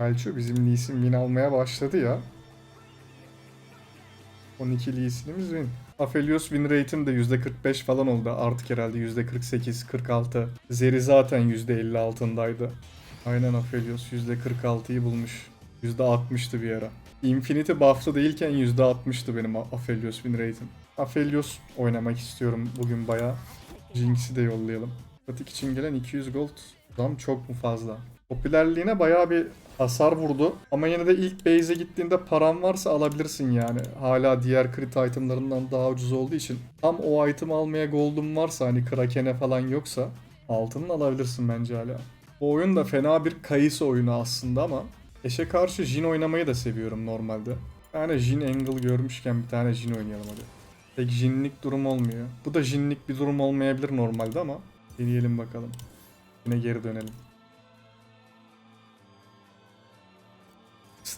Belki bizim Lee Sin win almaya başladı ya. 12 Lee Sin'imiz win. Aphelios win rate'im de %45 falan oldu. Artık herhalde %48, 46. Zeri zaten %50 altındaydı. Aynen Aphelios %46'yı bulmuş. %60'tı bir ara. Infinity buff'lı değilken %60'tı benim Aphelios win rate'im. Aphelios oynamak istiyorum bugün bayağı. Jinx'i de yollayalım. Statik için gelen 200 gold zam çok mu fazla? Popülerliğine bayağı bir hasar vurdu. Ama yine de ilk base'e gittiğinde paran varsa alabilirsin yani. Hala diğer crit itemlarından daha ucuz olduğu için. Tam o item almaya gold'un varsa hani Kraken'e falan yoksa altını alabilirsin bence hala. Bu oyun da fena bir kayısı oyunu aslında ama eşe karşı Jin oynamayı da seviyorum normalde. Tane Jin angle görmüşken bir tane Jin oynayalım hadi. Pek Jin'lik durum olmuyor. Bu da Jin'lik bir durum olmayabilir normalde ama deneyelim bakalım. Yine geri dönelim.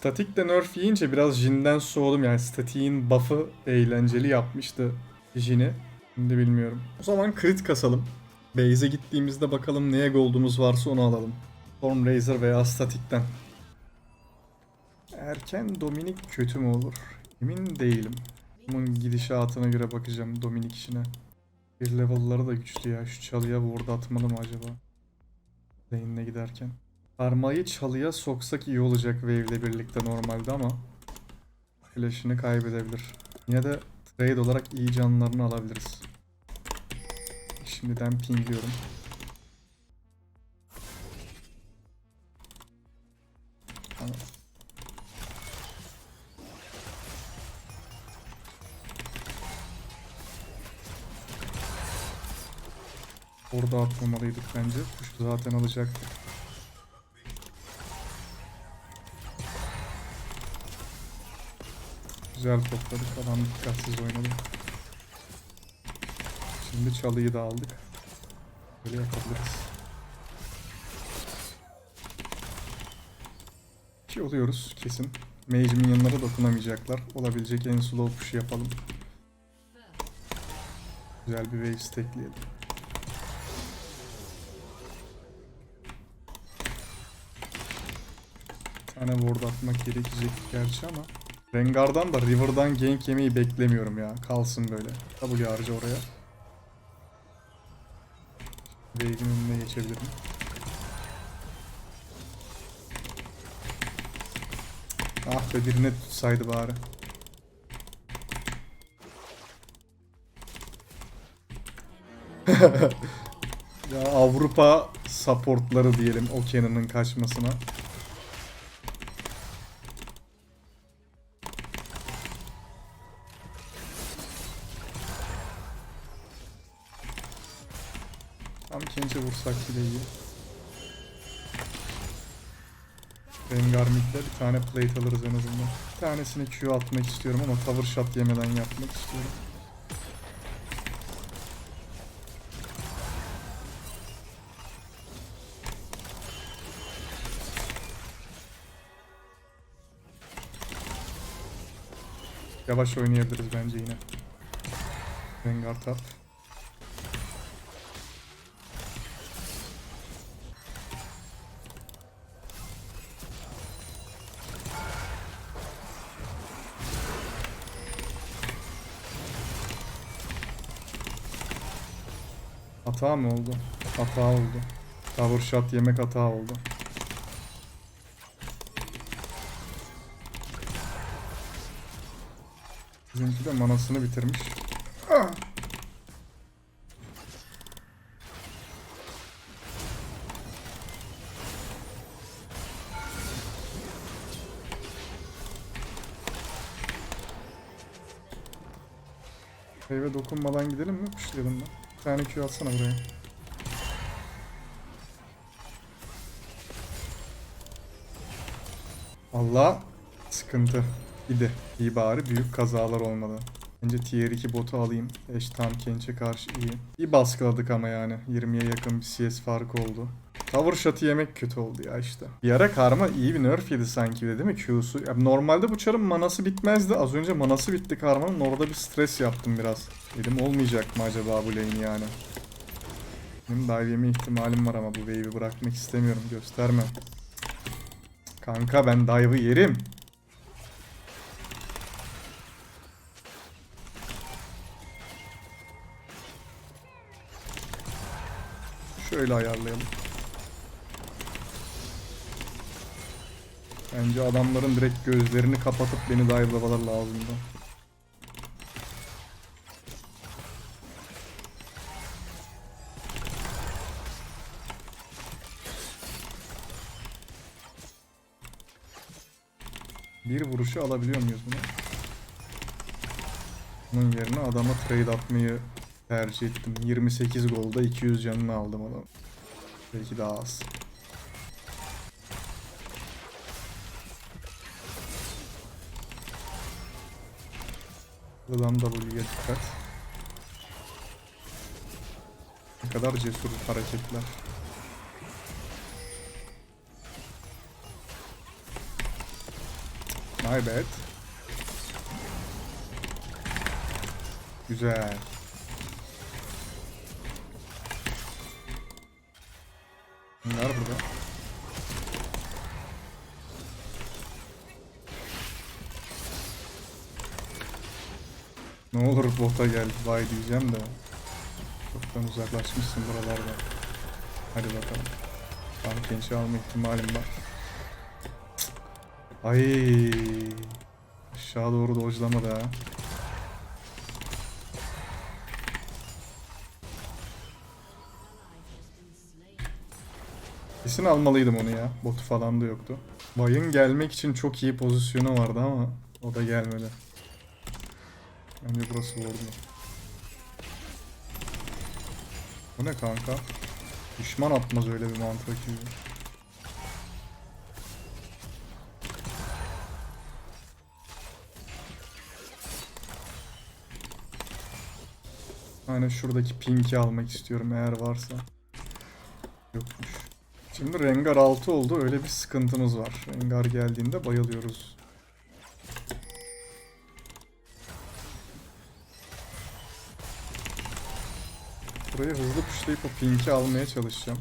Statik de nerf yiyince biraz Jin'den soğudum yani statiğin buff'ı eğlenceli yapmıştı Jin'i. Şimdi bilmiyorum. O zaman crit kasalım. Base'e gittiğimizde bakalım neye gold'umuz varsa onu alalım. Storm Razor veya statikten. Erken Dominik kötü mü olur? Emin değilim. Bunun gidişatına göre bakacağım Dominik işine. Bir level'ları da güçlü ya. Şu çalıya ward atmalı mı acaba? Lane'ine giderken. Parmayı çalıya soksak iyi olacak Wave'le birlikte normalde ama Flash'ını kaybedebilir. Yine de trade olarak iyi canlarını alabiliriz. Şimdiden pingliyorum. Orada atmamalıydık bence. Kuş zaten alacaktı. Güzel topladık. Adam dikkatsiz oynadı. Şimdi çalıyı da aldık. Böyle yapabiliriz. Ki oluyoruz kesin. Mage minyonlara dokunamayacaklar. Olabilecek en slow push'u yapalım. Güzel bir wave stackleyelim. Bir tane ward atmak gerekecek gerçi ama Rengar'dan da River'dan gank yemeyi beklemiyorum ya. Kalsın böyle. W harca oraya. Wave'in önüne geçebilirim. Ah be birine tutsaydı bari. ya Avrupa supportları diyelim o Cannon'ın kaçmasına. Kench'e vursak bile iyi. Rengar mid'de bir tane plate alırız en azından. Bir tanesini Q atmak istiyorum ama cover shot yemeden yapmak istiyorum. Yavaş oynayabiliriz bence yine. Rengar top. Hata mı oldu? Hata oldu. Tower shot yemek hata oldu. Bizimki de manasını bitirmiş. Ah! Eve dokunmadan gidelim mi? Kuşlayalım mı? Bir tane Q atsana buraya. Allah sıkıntı. İdi. İyi bari büyük kazalar olmadı. Bence tier 2 botu alayım. Eş tam Kench'e karşı iyi. İyi baskıladık ama yani. 20'ye yakın bir CS farkı oldu. Tower shot'ı yemek kötü oldu ya işte. Bir ara karma iyi bir nerf yedi sanki de değil mi Q'su? Ya normalde bu çarın manası bitmezdi. Az önce manası bitti karmanın. Orada bir stres yaptım biraz. Dedim olmayacak mı acaba bu lane yani? Benim dive yeme ihtimalim var ama bu wave'i bırakmak istemiyorum. Gösterme. Kanka ben dive'ı yerim. Şöyle ayarlayalım. Bence adamların direkt gözlerini kapatıp beni dive'lamaları lazımdı. Bir vuruşu alabiliyor muyuz bunu? Bunun yerine adama trade atmayı tercih ettim. 28 golda 200 canını aldım adam. Belki daha az. Buradan W'ye dikkat. Ne kadar cesur hareketler. My bad. Güzel. Bota gel vay diyeceğim de. Çoktan uzaklaşmışsın buralarda. Hadi bakalım. Tankençi alma ihtimalim var. Ay. Aşağı doğru dojlamadı ha. Kesin almalıydım onu ya. Botu falan da yoktu. Bay'ın gelmek için çok iyi pozisyonu vardı ama o da gelmedi. Bence burası vurdu. Bu ne kanka? Düşman atmaz öyle bir mantık gibi. Hani şuradaki pinki almak istiyorum eğer varsa. Yokmuş. Şimdi Rengar 6 oldu. Öyle bir sıkıntımız var. Rengar geldiğinde bayılıyoruz. Burayı hızlı pushlayıp o pinki almaya çalışacağım.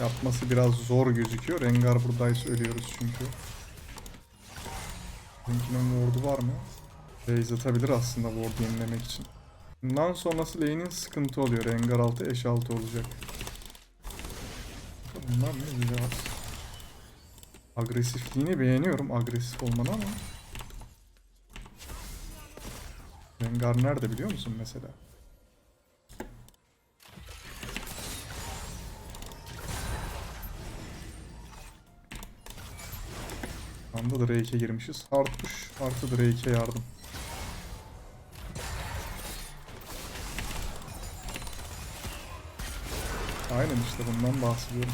Yapması biraz zor gözüküyor. Rengar buradaysa ölüyoruz çünkü. Pinkinin ward'u var mı? Base atabilir aslında ward yenilemek için. Bundan sonrası lane'in sıkıntı oluyor. Rengar 6, Eş 6 olacak. Bunlar ne güzel. Agresifliğini beğeniyorum. Agresif olmanı ama. Rengar nerede biliyor musun mesela? Anda Drake'e girmişiz. Hard push artı Drake'e yardım. Aynen işte bundan bahsediyorum.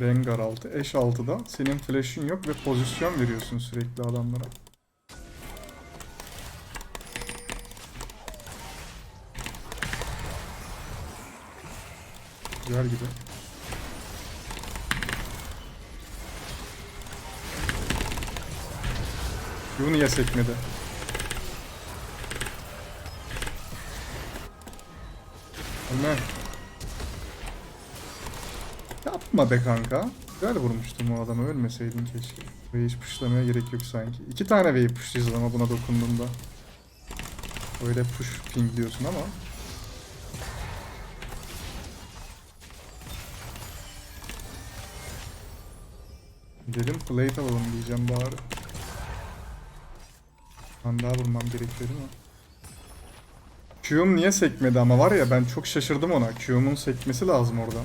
Rengar 6, Eş 6'da senin flash'ın yok ve pozisyon veriyorsun sürekli adamlara. Güzel gibi. Q niye sekmedi? Ömer. Yapma be kanka. Güzel vurmuştum o adamı ölmeseydin keşke. Ve hiç pushlamaya gerek yok sanki. İki tane wave pushlayacağız ama buna dokunduğunda. Öyle push ping diyorsun ama. Gidelim plate alalım diyeceğim bari. Ben daha vurmam gerekiyor değil mi? Q'um niye sekmedi ama var ya ben çok şaşırdım ona. Q'umun sekmesi lazım orada.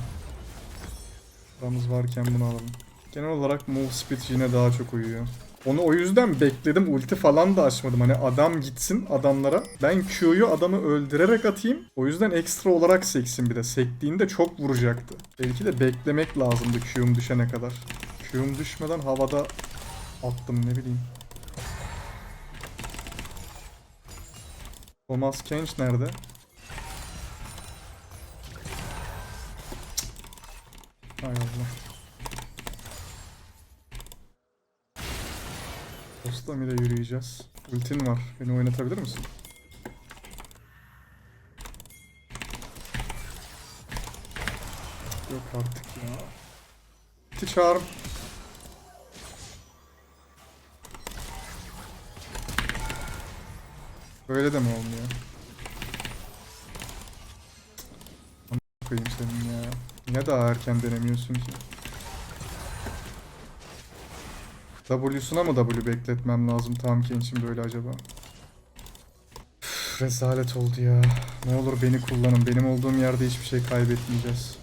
Paramız varken bunu alalım. Genel olarak move speed yine daha çok uyuyor. Onu o yüzden bekledim. Ulti falan da açmadım. Hani adam gitsin adamlara. Ben Q'yu adamı öldürerek atayım. O yüzden ekstra olarak seksin bir de. Sektiğinde çok vuracaktı. Belki de beklemek lazımdı Q'um düşene kadar. Q'm düşmeden havada attım ne bileyim. Thomas Kench nerede? Hay Allah. Dostum ile yürüyeceğiz. Ultin var. Beni oynatabilir misin? Yok artık ya. İki çağırım. Böyle de mi olmuyor? Koyayım senin ya. Niye daha erken denemiyorsun ki? W'suna mı W bekletmem lazım Tamken için böyle acaba? Üf, rezalet oldu ya. Ne olur beni kullanın. Benim olduğum yerde hiçbir şey kaybetmeyeceğiz.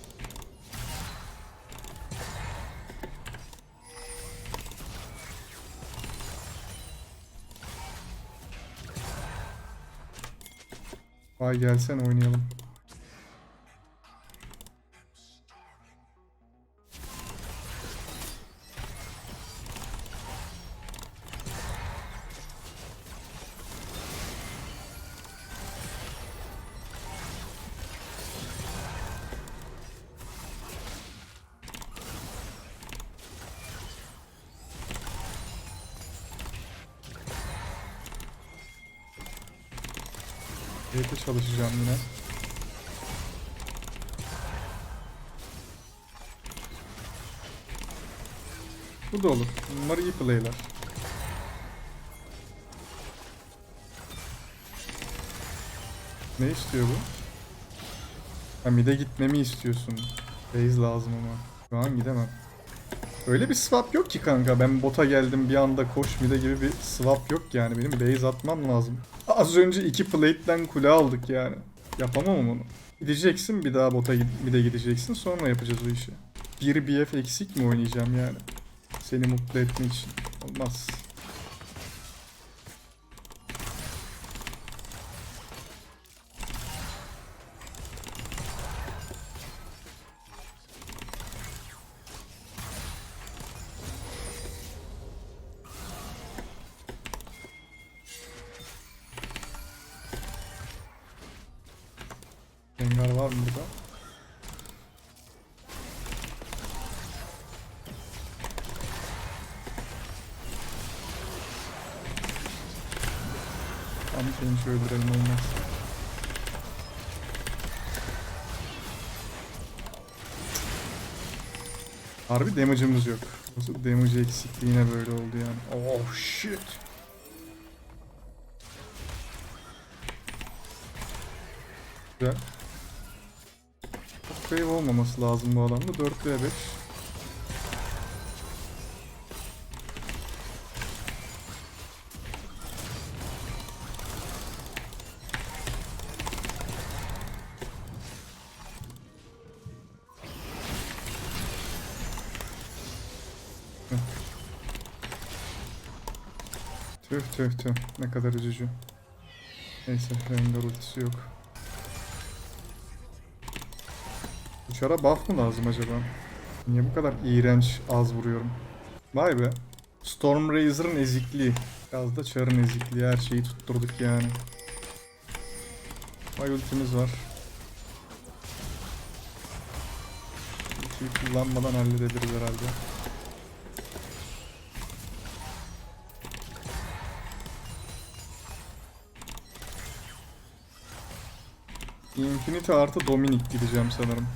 Vay gelsen oynayalım. Evde çalışacağım yine. Bu da olur. Bunlar iyi play'ler. Ne istiyor bu? Ha mid'e gitmemi istiyorsun. Base lazım ama. Şu an gidemem. Öyle bir swap yok ki kanka. Ben bota geldim bir anda koş mid'e gibi bir swap yok yani. Benim base atmam lazım. Az önce iki plate'den kule aldık yani. Yapamam onu. Gideceksin bir daha bota gid- mid'e gideceksin sonra yapacağız o işi. Bir BF eksik mi oynayacağım yani? Seni mutlu etmek için. Olmaz. Var mı burada? Tamam seni öldürelim olmaz. Harbi damage'ımız yok. Nasıl damage eksikliğine böyle oldu yani. Oh shit. Güzel. Wave olmaması lazım bu alanda. 4 ve 5. Tüh tüh tüh. Ne kadar üzücü. Neyse Rengar ultisi yok. Uçara buff mı lazım acaba? Niye bu kadar iğrenç az vuruyorum? Vay be. Storm Razor'ın ezikliği. Biraz da Char'ın ezikliği. Her şeyi tutturduk yani. Vay ultimiz var. Ultiyi kullanmadan halledebiliriz herhalde. Infinity artı Dominic gideceğim sanırım.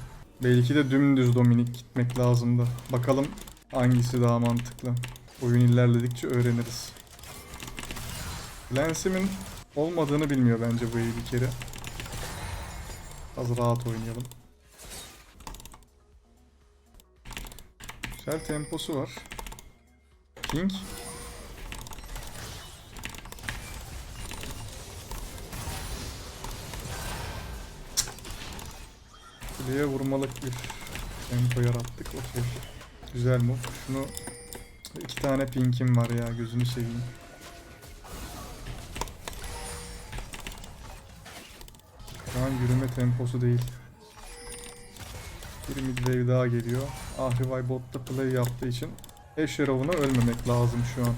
Belki de dümdüz Dominic gitmek lazımdı. Bakalım hangisi daha mantıklı. Oyun ilerledikçe öğreniriz. Lance'imin olmadığını bilmiyor bence bu iyi bir kere. Az rahat oynayalım. Güzel temposu var. King. Kuleye vurmalık bir tempo yarattık. Okey. Güzel move. Şunu iki tane pinkim var ya gözünü seveyim. Şu an yürüme temposu değil. Bir mid wave daha geliyor. Ahrivay botta play yaptığı için Asherov'una ölmemek lazım şu an.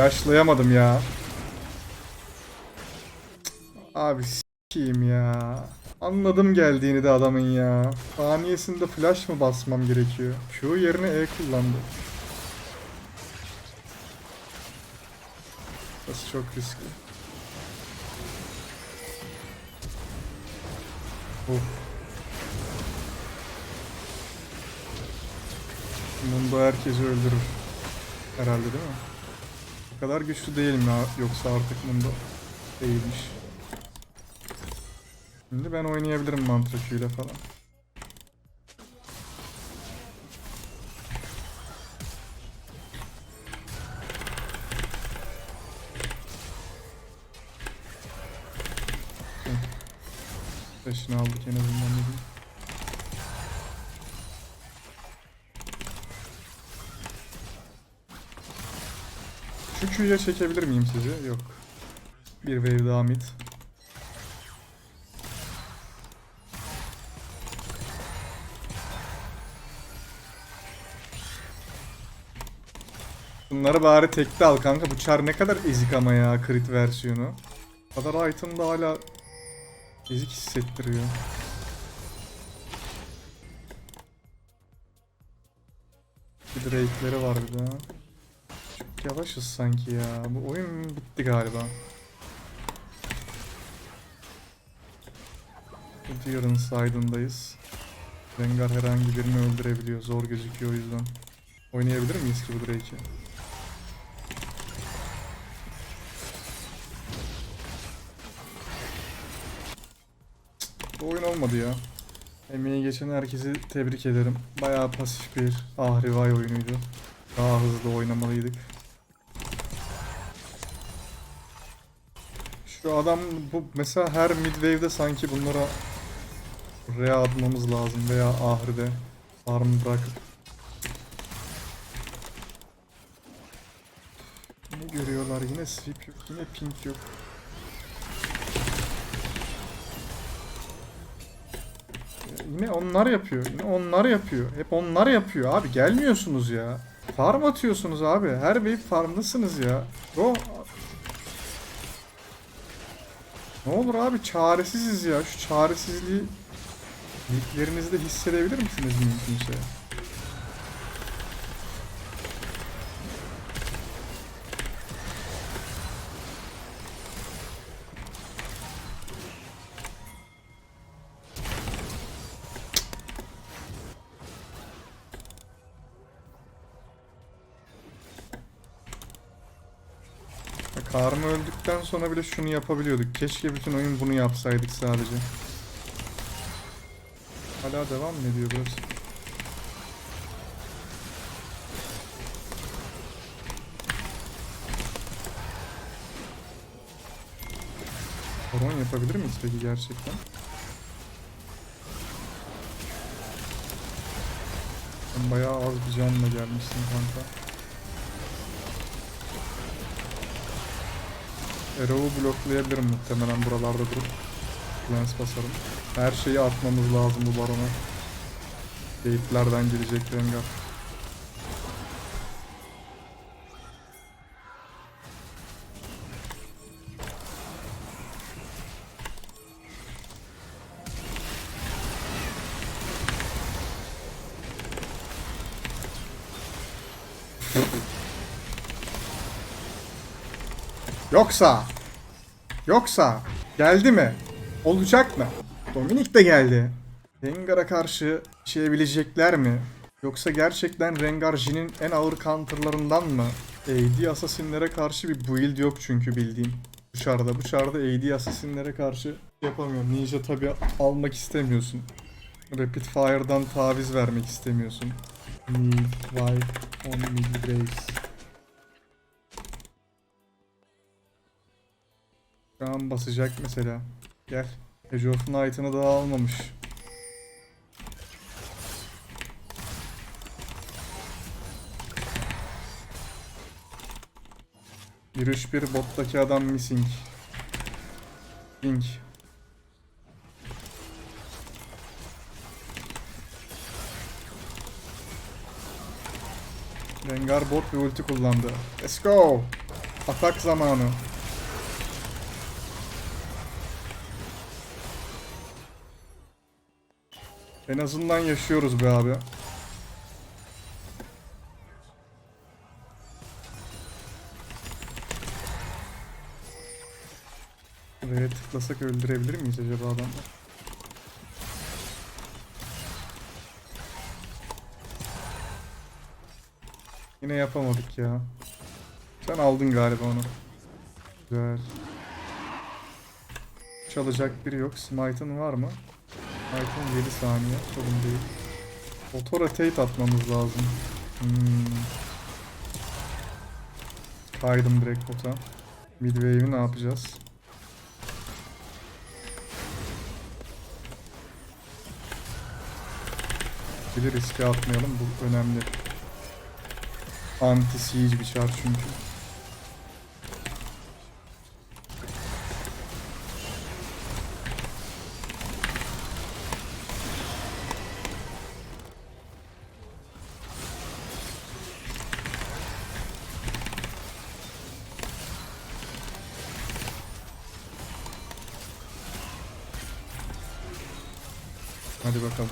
Flashlayamadım ya. Abi s**eyim ya. Anladım geldiğini de adamın ya. Saniyesinde flash mı basmam gerekiyor? Q yerine E kullandı. Burası çok riskli. Of. Mundo herkesi öldürür. Herhalde değil mi? Kadar güçlü değil mi ha- yoksa artık Mundo değilmiş. Şimdi ben oynayabilirim mantra Q ile falan. Taşını aldık en azından ne diyeyim. Şu çekebilir miyim sizi? Yok. Bir wave daha mid. Bunları bari tekte al kanka. Bu çar ne kadar ezik ama ya crit versiyonu. O kadar item da hala ezik hissettiriyor. Bir drake'leri var bir daha. Yavaşız sanki ya. Bu oyun bitti galiba. Deer'ın side'ındayız. Rengar herhangi birini öldürebiliyor. Zor gözüküyor o yüzden. Oynayabilir miyiz ki bu Drake'i? Bu oyun olmadı ya. Emeği geçen herkesi tebrik ederim. Bayağı pasif bir Ahrivay oyunuydu. Daha hızlı oynamalıydık. Şu adam bu mesela her mid wave'de sanki bunlara Re atmamız lazım veya Ahri'de farm bırakıp Ne görüyorlar yine sweep yok yine pink yok Yine onlar yapıyor. Yine onlar yapıyor. Hep onlar yapıyor abi. Gelmiyorsunuz ya. Farm atıyorsunuz abi. Her wave farmdasınız ya. Bro. Ne olur abi çaresiziz ya. Şu çaresizliği liglerinizde hissedebilir misiniz mümkünse? Sonra bile şunu yapabiliyorduk. Keşke bütün oyun bunu yapsaydık sadece. Hala devam mı ediyor burası? Horon yapabilir miyiz peki gerçekten? Sen bayağı az bir canla gelmişsin kanka. Arrow'u bloklayabilirim muhtemelen buralarda durup. Lens basarım. Her şeyi atmamız lazım bu barona. Keyiflerden gelecek Rengar. Yoksa Yoksa geldi mi? Olacak mı? Dominik de geldi. Rengar'a karşı işeyebilecekler mi? Yoksa gerçekten Rengar Jin'in en ağır counterlarından mı? AD Assassin'lere karşı bir build yok çünkü bildiğim. Bu çarda AD Assassin'lere karşı yapamıyorum. Ninja tabi almak istemiyorsun. Rapid Fire'dan taviz vermek istemiyorsun. Need wipe on mid base. Şu an basacak mesela. Gel. Age of Night'ını daha almamış. Bir bir bottaki adam missing. Pink. Rengar bot bir ulti kullandı. Let's go. Atak zamanı. En azından yaşıyoruz be abi. Buraya tıklasak öldürebilir miyiz acaba adamları? Yine yapamadık ya. Sen aldın galiba onu. Güzel. Çalacak biri yok. Smite'ın var mı? Smite'ın 7 saniye. Sorun değil. Auto rotate atmamız lazım. Hmm. Kaydım direkt bota. Midwave'i ne yapacağız? Bir riske atmayalım. Bu önemli. Anti siege bir çar çünkü.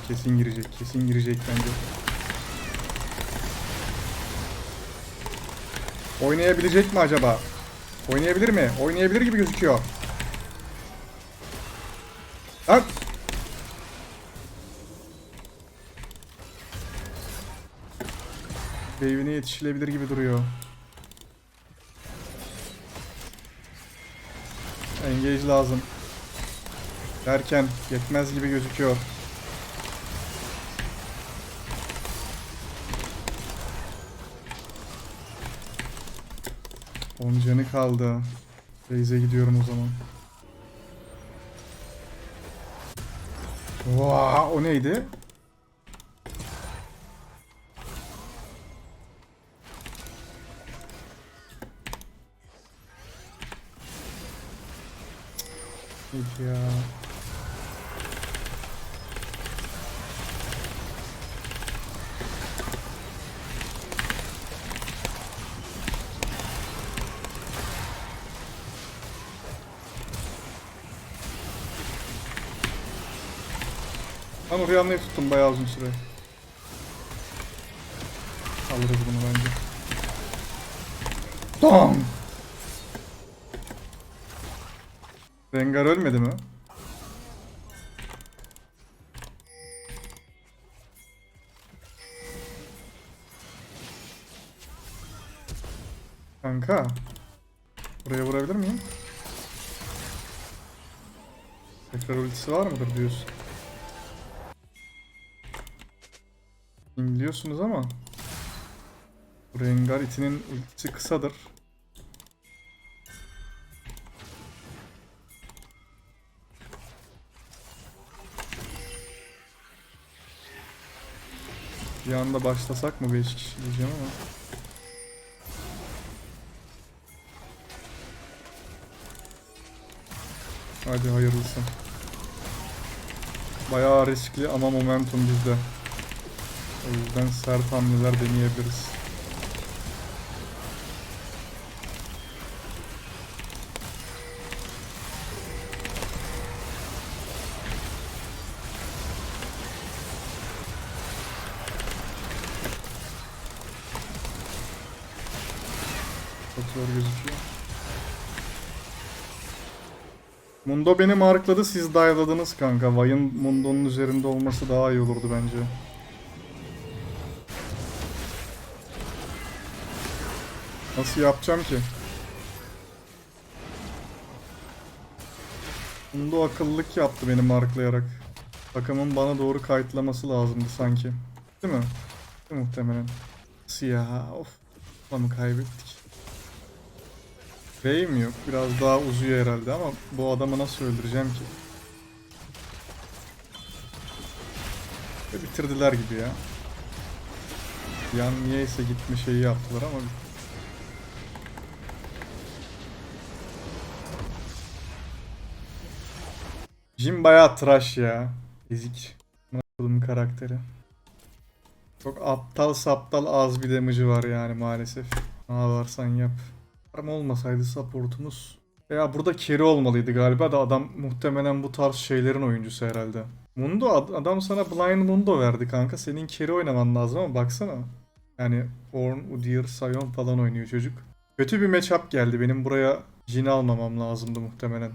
Kesin girecek. Kesin girecek bence. Oynayabilecek mi acaba? Oynayabilir mi? Oynayabilir gibi gözüküyor. Lan! Wave'ine yetişilebilir gibi duruyor. Engage lazım. Derken yetmez gibi gözüküyor. On canı kaldı. Base'e gidiyorum o zaman. Vaa, o neydi? Neydi ya? Oraya almayı tuttum bayağı uzun süre. Alırız bunu bence. Dong! Rengar ölmedi mi? Kanka. Buraya vurabilir miyim? Tekrar ultisi var mıdır diyorsun? İngliyorsunuz ama Rengar itinin ultisi kısadır. Bir anda başlasak mı 5 kişi diyeceğim ama. Hadi hayırlısı. Bayağı riskli ama momentum bizde. O yüzden sert hamleler deneyebiliriz. Çok zor. Mundo beni markladı siz dive'ladınız kanka. Vay'ın Mundo'nun üzerinde olması daha iyi olurdu bence. Nasıl yapacağım ki? Mundo akıllılık yaptı beni marklayarak. Takımın bana doğru kayıtlaması lazımdı sanki. Değil mi? Değil mi muhtemelen. Ya? Of. Adamı kaybettik. Bey mi yok? Biraz daha uzuyor herhalde ama bu adamı nasıl öldüreceğim ki? Ve bitirdiler gibi ya. Yan niyeyse gitme şeyi yaptılar ama Jim bayağı tıraş ya. Ezik. Nasılım karakteri. Çok aptal saptal az bir damage'ı var yani maalesef. Ne yaparsan yap. Ama olmasaydı supportumuz. Veya burada carry olmalıydı galiba da adam muhtemelen bu tarz şeylerin oyuncusu herhalde. Mundo ad- adam sana Blind Mundo verdi kanka. Senin carry oynaman lazım ama baksana. Yani Ornn, Udyr, Sion falan oynuyor çocuk. Kötü bir matchup geldi. Benim buraya Jin almamam lazımdı muhtemelen.